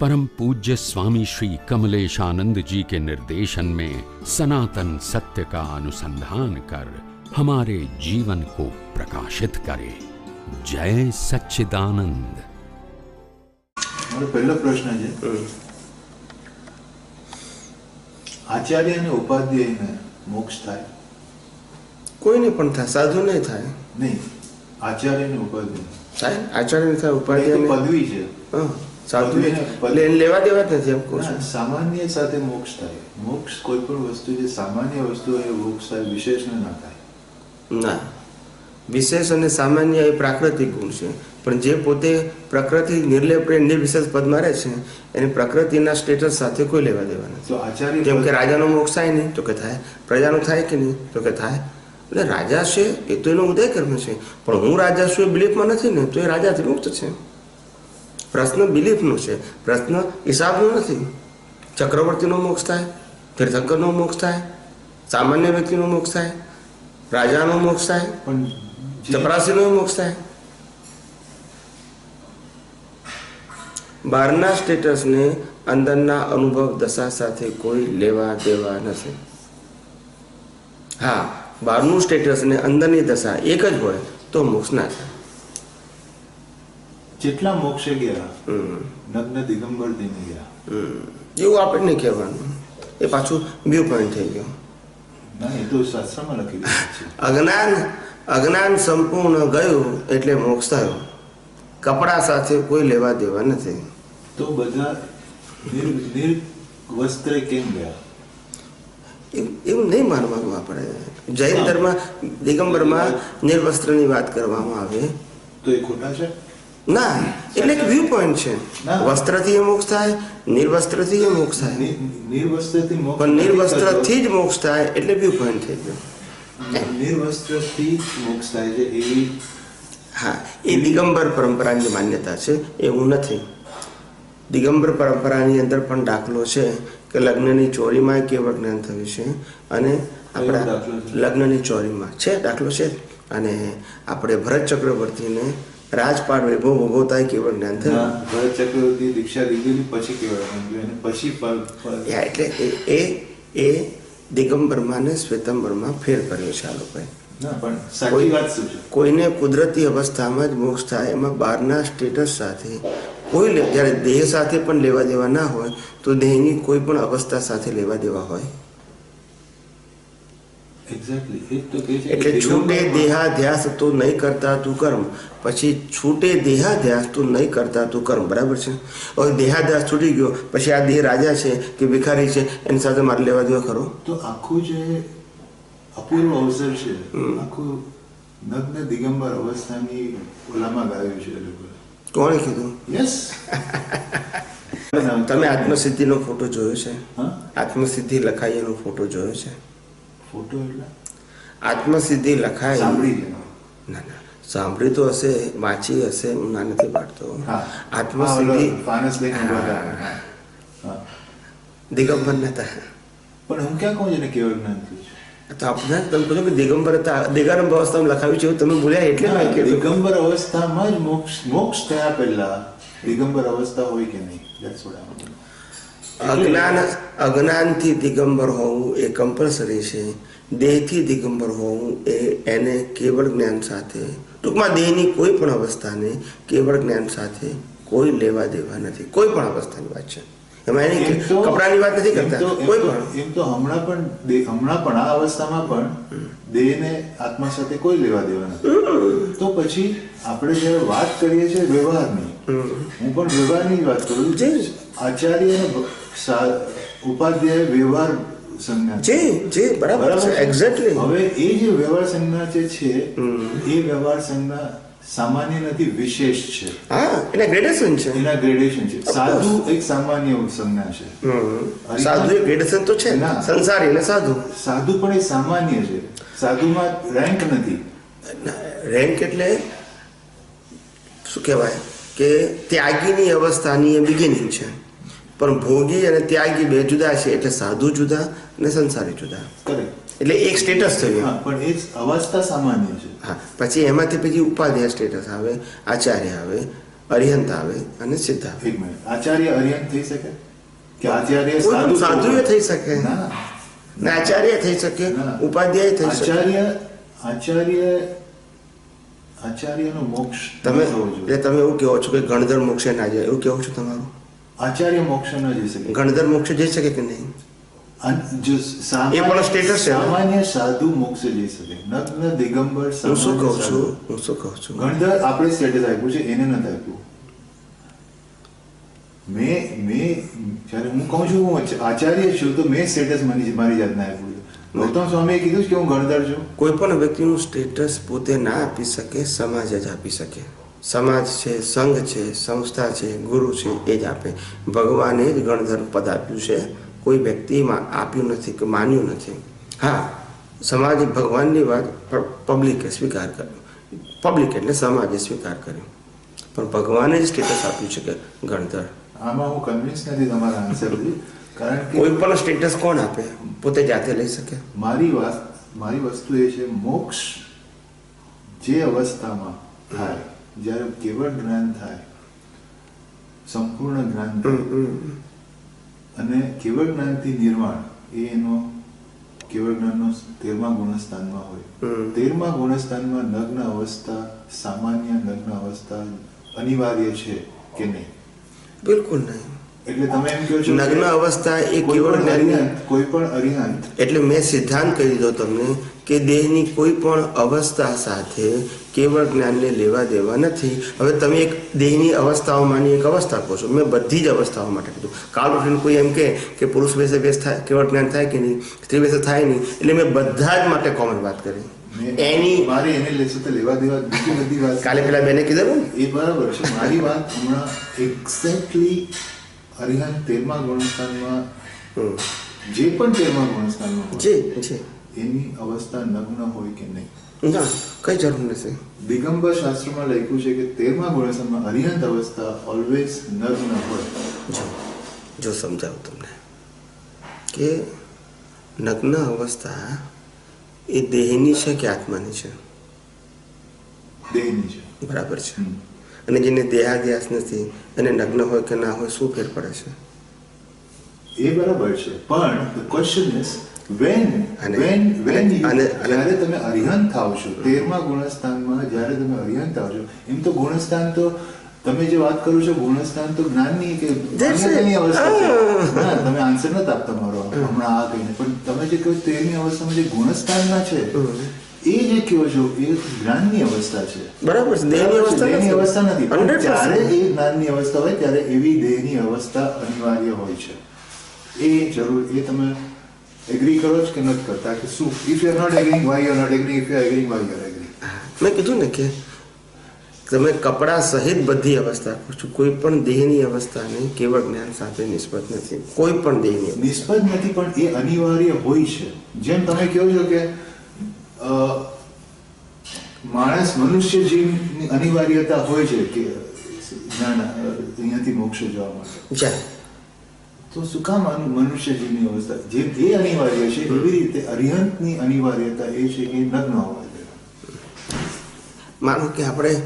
परम पूज्य स्वामी श्री कमलेशानंद जी के निर्देशन में सनातन सत्य का अनुसंधान कर हमारे जीवन को प्रकाशित करे जय सच्चिदानंद મારો પહેલો પ્રશ્ન છે આચાર્ય અને ઉપાધ્યાયને મોક્ષ થાય કોઈને પણ થાય સાધુ નહીં થાય નહીં આચાર્ય અને ઉપાધ્યાય થાય આચાર્ય થાય એક ઉપાધ્યાય પદવી છે હા સાધુ લેવા દેવા નથી એમ કહું છું. સામાન્ય સાથે મોક્ષ થાય. મોક્ષ કોઈ પણ વસ્તુ જે સામાન્ય વસ્તુ હોય એ મોક્ષ થાય વિશેષ ના થાય. ના. વિશેષ અને સામાન્ય એ પ્રાકૃતિક ગુણ છે. પણ જે પોતે પ્રકૃતિ નિર્લેપ નિર્વિશેષ પદમાં રહે છે એને પ્રકૃતિના સ્ટેટસ સાથે કોઈ લેવા દેવા નથી. તો આચાર્ય જેમ કે રાજાનો મોક્ષ થાય નહીં તો કે થાય. પ્રજાનું થાય કે નહીં તો કે થાય. એટલે રાજા છે એ તો એનો ઉદય કર્મ છે. પણ હું રાજા છું એ બિલીફમાં નથી ને તો એ રાજાથી મુક્ત છે. પ્રશ્ન બિલીફનો છે. પ્રશ્ન હિસાબનો નથી. ચક્રવર્તીનો મોક્ષ થાય તીર્થંકરનો મોક્ષ થાય સામાન્ય વ્યક્તિનો મોક્ષ થાય રાજાનો મોક્ષ થાય ચપરાસીનો મોક્ષ થાય. બહારના સ્ટેટસને અંદરના અનુભવ દશા સાથે કોઈ લેવા દેવા નથી. હા બહારનું સ્ટેટસ ને અંદરની દશા એક જ હોય તો મોક્ષ ના થાય. જેટલા મોક્ષે ગયા. નગ્ન દિગંબર થઈને ગયા. એવું આપણે નહીં કહેવાનું. એ પાછું વ્યૂ પોઈન્ટ થઈ ગયું. ના એ તો શાસ્ત્રમાં લખેલું અજ્ઞાન અજ્ઞાન સંપૂર્ણ ગયું એટલે મોક્ષ થયો. કપડા સાથે કોઈ લેવા દેવા નથી. તો બધા નિર નિર વસ્ત્રે કેમ ગયા? એવું નહીં માનવાનું આપણે. જૈન ધર્મ દિગંબરમાં નિર્વસ્ત્રની વાત કરવામાં આવે. તો એ ખોટા છે? ના એટલે એક વ્યૂ પોઈન્ટ છે વસ્ત્રથી એ મોક્ષ થાય નિર્વસ્ત્રથી એ મોક્ષ થાય. નિર્વસ્ત્રથી મોક્ષ પણ નિર્વસ્ત્રથી જ મોક્ષ થાય એટલે વ્યૂ પોઈન્ટ થઈ ગયો. નિર્વસ્ત્રથી મોક્ષ થાય છે એવી હા એ દિગંબર પરંપરાની માન્યતા છે એવું નથી. દિગંબર પરંપરાની અંદર પણ દાખલો છે કે લગ્નની ચોરીમાં કેવળ જ્ઞાન થયું છે અને આપણા લગ્નની ચોરીમાં છે દાખલો છે. અને આપણે ભરત ચક્રવર્તીને રાજપાટ વૈભવ ભોગવતા કેવળ જ્ઞાન થયું. ચક્રવર્તી દીક્ષા લીધેલી પછી કેવળ અને પછી એટલે એ- એ દિગંબરમાં શ્વેતંબરમાં ફેર કર્યો છે આ લોકોએ. કોઈને કુદરતી અવસ્થામાં જ મોક્ષ થાય એમાં બહારના સ્ટેટસ સાથે કોઈ જ્યારે દેહ સાથે પણ લેવા દેવા ના હોય તો દેહની કોઈ પણ અવસ્થા સાથે લેવા દેવા હોય એક્ઝેક્ટલી એ જ તો કહે છે કે એટલે છૂટે દેહાધ્યાસ તું નહીં કરતા તું કર્મ. પછી છૂટે દેહાધ્યાસ તું નહીં કરતા તું કર્મ. બરાબર છે? હવે દેહાધ્યાસ છૂટી ગયો પછી આ દેહ રાજા છે કે ભિખારી છે એની સાથે મારે લેવા દેવા ખરો? તો આખું જે અપૂર્વ અવસર છે આખું નગ્ન દિગંબર અવસ્થાની ઓલામાં ગાયું છે કોણે કીધું? યસ તમે આત્મસિદ્ધિનો ફોટો જોયો છે? આત્મસિદ્ધિ લખાઈ એનો ફોટો જોયો છે? ફોટો એટલે? આત્મસિદ્ધિ લખાય. સાંભળી ના ના. સાંભળી તો હશે વાંચી હશે હું ના નથી પાડતો. આત્મસિદ્ધિ. દિગંબર નતા પણ હું ક્યાં કહું છું કેવળ જ્ઞાન તો આપણે તમે કહો કે દિગંબર દિગંબર અવસ્થામાં લખાવ્યું છે તમે ભૂલ્યા એટલે મેં કે દિગંબર અવસ્થામાં જ મોક્ષ મોક્ષ થયા પહેલા દિગંબર અવસ્થા હોય કે નહીં? અજ્ઞાન અજ્ઞાનથી દિગંબર હોવું એ કમ્પલસરી છે. દેહથી દિગંબર હોવું એ એને કેવળ જ્ઞાન સાથે ટૂંકમાં દેહની કોઈ પણ અવસ્થાને કેવળ જ્ઞાન સાથે કોઈ લેવા દેવા નથી. કોઈ પણ અવસ્થાની વાત છે. એમાં એની કપડાની વાત નથી કરતા. કોઈ પણ. એમ તો હમણાં પણ હમણાં પણ આ અવસ્થામાં પણ દેહને આત્મા સાથે કોઈ લેવા દેવા નથી. તો પછી આપણે જ્યારે વાત કરીએ છીએ વ્યવહારની હું પણ વ્યવહારની વાત કરું છું. આચાર્ય અને ઉપાધ્યાય વ્યવહાર સંજ્ઞા. છે. જી જી બરાબર છે એક્ઝેક્ટલી હવે એ જે વ્યવહાર સંજ્ઞા જે છે એ વ્યવહાર સંજ્ઞા સામાન્ય નથી વિશેષ છે. હા એટલે ગ્રેડેશન છે. એના ગ્રેડેશન છે. સાધુ એક સામાન્ય સંજ્ઞા છે. સાધુ એ ગ્રેડેશન તો છે ના. સંસારી અને સાધુ. સાધુ પણ એ સામાન્ય છે. સાધુમાં રેન્ક નથી. રેન્ક એટલે શું કહેવાય? કે ત્યાગીની અવસ્થાની એ બિગિનિંગ છે. પણ ભોગી અને ત્યાગી બે જુદા છે એટલે સાધુ જુદા અને સંસારી જુદા. એટલે એક સ્ટેટસ થયું. પણ એ અવસ્થા સામાન્ય છે. હા પછી એમાંથી પછી ઉપાધ્યાય સ્ટેટસ આવે આચાર્ય આવે અરિહંત આવે અને સિદ્ધ આવે. આચાર્ય અરિહંત થઈ શકે? કે આચાર્ય સાધુ સાધુ થઈ શકે. ના આચાર્ય થઈ શકે ઉપાધ્યાય થઈ શકે. આચાર્ય આચાર્ય આચાર્યનો મોક્ષ તમે. એટલે તમે એવું કહો છો કે ગણધર મોક્ષે ના જાય એવું કહો છો તમારું? આચાર્ય મોક્ષ ન જઈ શકે. ગણધર મોક્ષ જઈ શકે કે નહીં? જો એ પણ status છે. સામાન્ય સાધુ મોક્ષ જઈ શકે. નગ્ન દિગંબર હું શું કહું છું? હું શું કહું છું? ગણધર આપણે સ્ટેટસ આપ્યું છે એને નથી આપ્યું. મેં મેં જ્યારે હું કહું છું હું આચાર્ય છું તો મેં સ્ટેટસ મારી મારી જાતને આપ્યું ગૌતમ સ્વામીએ કીધું કે હું ગણધર છું. કોઈ પણ વ્યક્તિનું સ્ટેટસ પોતે ના આપી શકે સમાજ જ આપી શકે. સમાજ છે સંઘ છે સંસ્થા છે ગુરુ છે એ જ આપે. ભગવાને જ ગણધર પદ આપ્યું છે. કોઈ વ્યક્તિમાં આપ્યું નથી કે માન્યું નથી. હા સમાજે ભગવાનની વાત પબ્લિકે સ્વીકાર કર્યો. પબ્લિક એટલે સમાજે સ્વીકાર કર્યો. પણ ભગવાને જ સ્ટેટસ આપ્યું છે કે ગણધર આમાં હું કન્વિન્સ નથી તમારા આન્સરથી કારણ કે કોઈ પણ સ્ટેટસ કોણ આપે? પોતે જાતે લઈ શકે. મારી વાત મારી વસ્તુ એ છે મોક્ષ જે અવસ્થામાં થાય જ્યારે કેવળ જ્ઞાન થાય સંપૂર્ણ જ્ઞાન. અને કેવળ જ્ઞાનથી નિર્માણ એ એનો કેવળ જ્ઞાનનો તેરમા ગુણસ્થાનમાં હોય. તેરમા ગુણસ્થાનમાં નગ્ન અવસ્થા સામાન્ય નગ્ન અવસ્થા અનિવાર્ય છે કે નહીં? બિલકુલ નહીં. એટલે તમે એમ કહો છો નગ્ન અવસ્થા એ કોઈ કેવળ પણ જ્ઞાનની કોઈ પણ અરિહંત. એટલે મેં સિદ્ધાંત કહી દીધો તમને કે દેહની કોઈ પણ અવસ્થા સાથે કેવળ જ્ઞાનને લેવા દેવા નથી. હવે તમે એક દેહની અવસ્થાઓમાંની એક અવસ્થા કહો છો. મેં બધી જ અવસ્થાઓ માટે કીધું. કાલ ઉઠીને કોઈ એમ કહે કે પુરુષ વેસે વેશ થાય કેવળ જ્ઞાન થાય કે નહીં? સ્ત્રી વેસે થાય નહીં. એટલે મેં બધા જ માટે કોમન વાત કરી. એની મારી એને લેશે તો લેવા દેવા બીજી બધી વાત. કાલે પેલા બેને કીધું ને? એ બરાબર છે. મારી વાત હમણાં એક્ઝેક્ટલી અરિહંત તેરમા ગુણસ્થાનમાં જે પણ તેરમા ગુણસ્થાનમાં જે જી એની અવસ્થા નગ્ન હોય કે નહીં? ના કઈ જરૂર નથી. દિગંબર શાસ્ત્રમાં લખ્યું છે કે તેરમા ગુણસ્થાનમાં અરિહંત અવસ્થા ઓલવેઝ નગ્ન હોય. જો જો સમજાવું તમને કે નગ્ન અવસ્થા એ દેહની છે કે આત્માની છે? દેહની છે. બરાબર છે. અને જેને દેહાદ્યાસ નથી અને નગ્ન હોય કે ના હોય શું ફેર પડે છે? એ બરાબર છે. પણ ધ ક્વેશ્ચન is when અને- you- જ્યારે તમે અરિહંત થાવ છો તેરમા ગુણસ્થાનમાં જ્યારે તમે અરિહંત થાવ છો એમ તો ગુણસ્થાન તો તમે જે વાત કરો છો ગુણસ્થાન તો જ્ઞાનની કે That's અવસ્થા છે. ના તમે આન્સર નથી આપતા મારો હમણાં આ કહીને. પણ તમે જે કહો તેરની અવસ્થામાં જે ગુણસ્થાનના છે એ જે કહો છો એ જ્ઞાનની અવસ્થા છે. બરાબર છે. દેહની અવસ્થા દેહની અવસ્થા નથી. પણ 100%. જ્યારે એ જ્ઞાનની અવસ્થા હોય ત્યારે એવી દેહની અવસ્થા અનિવાર્ય હોય છે. એ જરૂર એ તમે એગ્રી કરો છો કે નથી કરતા? કે શું? If you are not agreeing why you are not agreeing if you are agreeing why you are agreeing મેં કીધું ને કે તમે કપડા સહિત બધી અવસ્થા કહો છો. કોઈ પણ દેહની અવસ્થાને કેવળ જ્ઞાન સાથે નિસ્બત નથી. કોઈ પણ દેહની નિસ્બત નથી પણ એ અનિવાર્ય હોય છે. જેમ તમે કહો છો કે માણસ મનુષ્ય જીવની અનિવાર્યતા હોય છે કે ના ના અહીંયાથી મોક્ષ જવા માટે. જાય તો શું કામ આનું મનુષ્ય જીવની અવસ્થા જે એ અનિવાર્ય છે એવી રીતે અરિહંતની અનિવાર્યતા એ છે કે નગ્ન હોવા જોઈએ માનો કે આપણે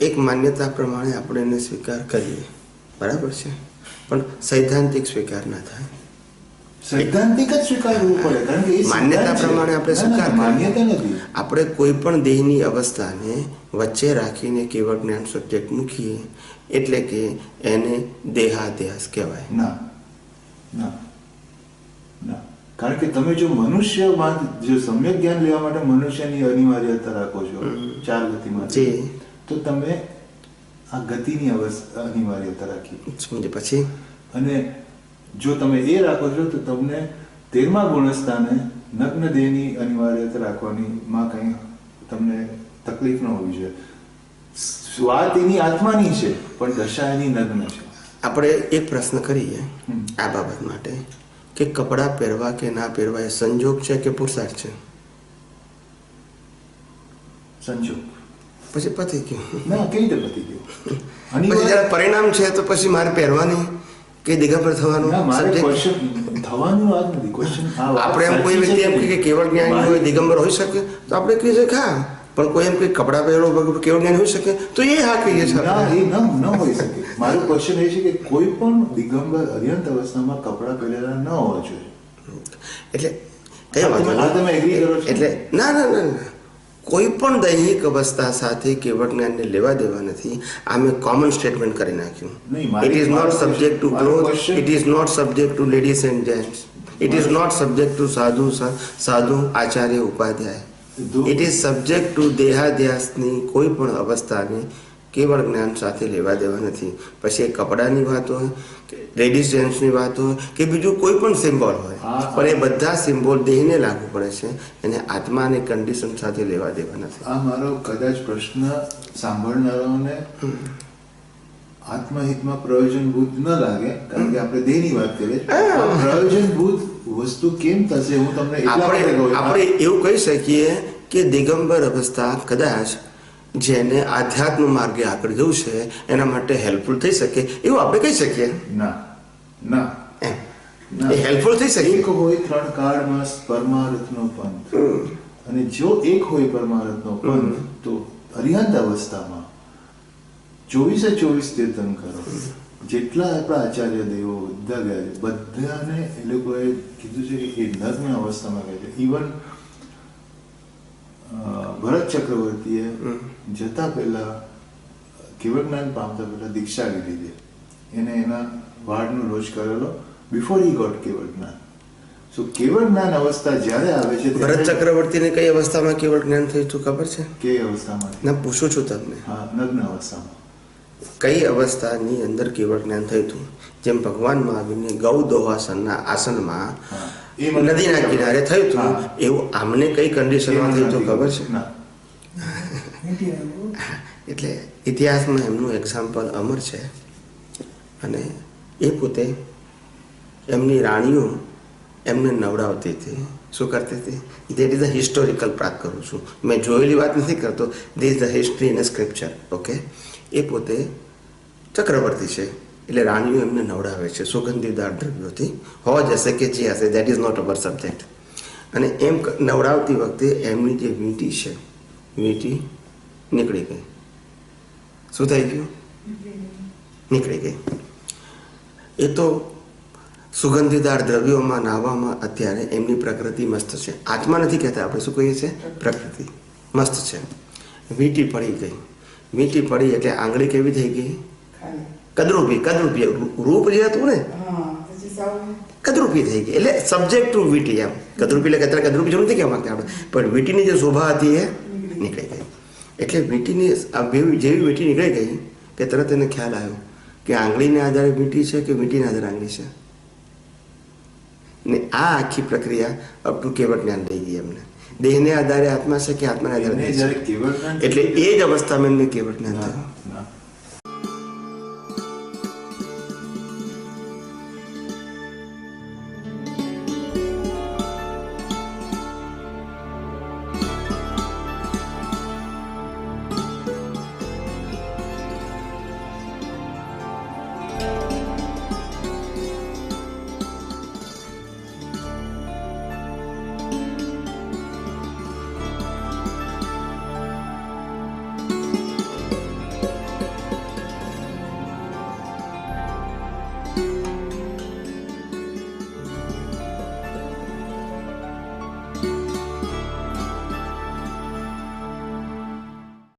એક માન્યતા પ્રમાણે આપણે એને સ્વીકાર કરીએ. બરાબર છે? પણ સૈદ્ધાંતિક સ્વીકાર ના થાય. સૈદ્ધાંતિક જ સ્વીકારવું પડે કારણ કે માન્યતા પ્રમાણે આપણે સ્વીકાર માન્યતા નથી. આપણે કોઈ પણ દેહની અવસ્થાને વચ્ચે રાખીને કેવળ જ્ઞાન સબ્જેક્ટ મૂકીએ એટલે કે એને દેહાધ્યાસ કહેવાય. ના. ના. ના. કારણ કે તમે જો મનુષ્યમાં જો સમ્યક જ્ઞાન લેવા માટે મનુષ્યની અનિવાર્યતા રાખો છો ચાર ગતિમાં. તો તમે આ ગતિની અવસ્થા અનિવાર્યતા રાખી પછી? અને જો તમે એ રાખો છો તો તમને તેરમા ગુણસ્થાને નગ્ન દેહની અનિવાર્યતા રાખવાની માં કંઈ તમને તકલીફ ન હોવી જોઈએ. વાત એની આત્માની છે પણ દશા એની નગ્ન છે. આપણે એક પ્રશ્ન કરીએ આ બાબત માટે કે કપડાં પહેરવા કે ના પહેરવા એ સંજોગ છે કે પુરસાદ છે? સંજોગ. પછી પતી ગયું. ના કેવી રીતે પતી ગયું? પછી પરિણામ છે તો પછી મારે પહેરવાની કે થવાનું? subject? ક્વેશ્ચન થવાનું વાત નથી ક્વેશ્ચન આપણે એમ કોઈ વ્યક્તિ એમ કે કેવળ જ્ઞાની હોય દિગંબર હોઈ શકે તો આપણે કહીએ છીએ કે હા પણ કોઈ એમ કે કપડાં પહેરો કેવો જ્ઞાન હોઈ શકે? તો એ હા કહીએ છીએ ના એ ન ન હોઈ શકે. મારું ક્વેશ્ચન એ છે કે કોઈ પણ દિગંબર અર્યંત અવસ્થામાં કપડાં પહેરેલા ન હોવા જોઈએ. એટલે કઈ વાત તમે- એગ્રી કરો એટલે ના ના ના કોઈ પણ દૈહિક અવસ્થા સાથે કેવળ જ્ઞાનને લેવા દેવા નથી. આ મેં કોમન સ્ટેટમેન્ટ કરી નાખ્યું. It is not subject to cloth it is not subject to ladies and gents it is not subject to સાધુ સાધુ Acharya Upadhyay. It is subject to દેહાધ્યાસની કોઈ પણ અવસ્થાને કેવળ જ્ઞાન સાથે લેવા દેવા નથી પછી એ કપડાની વાત હોય કે લેડીઝ જેન્ટ્સની વાત હોય કે બીજું કોઈ પણ સિમ્બોલ હોય પણ એ બધા સિમ્બોલ દેહને લાગુ પડે છે એને આત્માને કન્ડિશન સાથે લેવા દેવા નથી આ મારો કદાચ પ્રશ્ન સાંભળનારાઓને આત્મહિતમાં પ્રયોજનભૂત ન લાગે કારણ કે આપણે દેહની વાત કરીએ. પ્રયોજનભૂત વસ્તુ કેમ થશે? હું તમને આપણે આપણે એવું કહી શકીએ કે દિગંબર અવસ્થા કદાચ જેને આધ્યાત્મ માર્ગે આગળ જવું છે એના માટે હેલ્પફુલ થઈ શકે. એવું આપણે કહી શકીએ? ના. ના. એ હેલ્પફુલ થઈ શકે? એક હોય ત્રણ કાળમાં પરમાર્થનો પંથ. અને જો એક હોય પરમાર્થનો પંથ તો અરિહંત અવસ્થામાં ચોવીસે ચોવીસ તીર્થંકરો જેટલા આપણા આચાર્ય દેવો બધા ગયા છે. બધાને એ લોકોએ કીધું છે કે એ નગ્ન અવસ્થામાં ગયા છે. ઇવન ભરત ચક્રવર્તીએ જતા પહેલા કેવળ જ્ઞાન પામતા પહેલા દીક્ષા લીધી છે. એને એના વાળનો રોજ કરેલો બિફોર હી ગોટ કેવળ જ્ઞાન. સો કેવળ જ્ઞાન અવસ્થા જ્યારે આવે છે ભરત ચક્રવર્તી ચક્રવર્તીને કઈ અવસ્થામાં કેવળ જ્ઞાન થયું હતું ખબર છે? કે અવસ્થામાં? ના પૂછું છું તમને. હા નગ્ન અવસ્થામાં. કઈ અવસ્થાની અંદર કેવળ જ્ઞાન થયું હતું? જેમ ભગવાન મહાવીરને ગૌ દોહાસનના આસનમાં નદીના કિનારે થયું હતું એવું આમને કઈ કન્ડિશનમાં થયું હતું ખબર છે? એટલે ઇતિહાસમાં એમનું એક્ઝામ્પલ અમર છે. અને એ પોતે એમની રાણીઓ એમને નવડાવતી હતી. શું કરતી હતી? દેટ ઇઝ અ હિસ્ટોરિકલ પ્રાપ્ત કરું છું. મેં જોયેલી વાત નથી કરતો. This the history in scripture okay એ પોતે ચક્રવર્તી છે. એટલે રાણીઓ એમને નવડાવે છે. સુગંધીદાર દ્રવ્યોથી હોવા જશે કે જે હશે that is not our subject અને એમ નવડાવતી વખતે એમની જે વીંટી છે, વીંટી નીકળી ગઈ. શું થઈ ગયું? નીકળી ગઈ. એ તો સુગંધીદાર દ્રવ્યોમાં નાહવામાં અત્યારે એમની પ્રકૃતિ મસ્ત છે. આત્મા નથી કહેતા, આપણે શું કહીએ છીએ? પ્રકૃતિ. મસ્ત છે. વીંટી પડી ગઈ. વીંટી પડી એટલે આંગળી કેવી થઈ ગઈ? કદરૂપી કદરૂપી. રૂપ જે હતું ને કદરૂપી થઈ ગઈ. એટલે સબ્જેક્ટ ટુ વીટી એમ. કદરૂપી એટલે અત્યારે કદરૂપી જરૂર નથી કહેવા માંગતા આપણે. પણ વીટીની જે શોભા હતી એ નીકળી ગઈ. એટલે વીટીની જેવી વીટી નીકળી ગઈ કે તરત એને ખ્યાલ આવ્યો કે આંગળીને આધારે વીટી છે કે વીટીને આધારે આંગળી છે? ને આ આખી પ્રક્રિયા અપ ટુ કેવળ જ્ઞાન લઈ ગઈ એમને. દેહને આધારે આત્મા છે કે આત્માને આધારે એટલે એ જ અવસ્થામાં એમને કેવળ જ્ઞાન થયું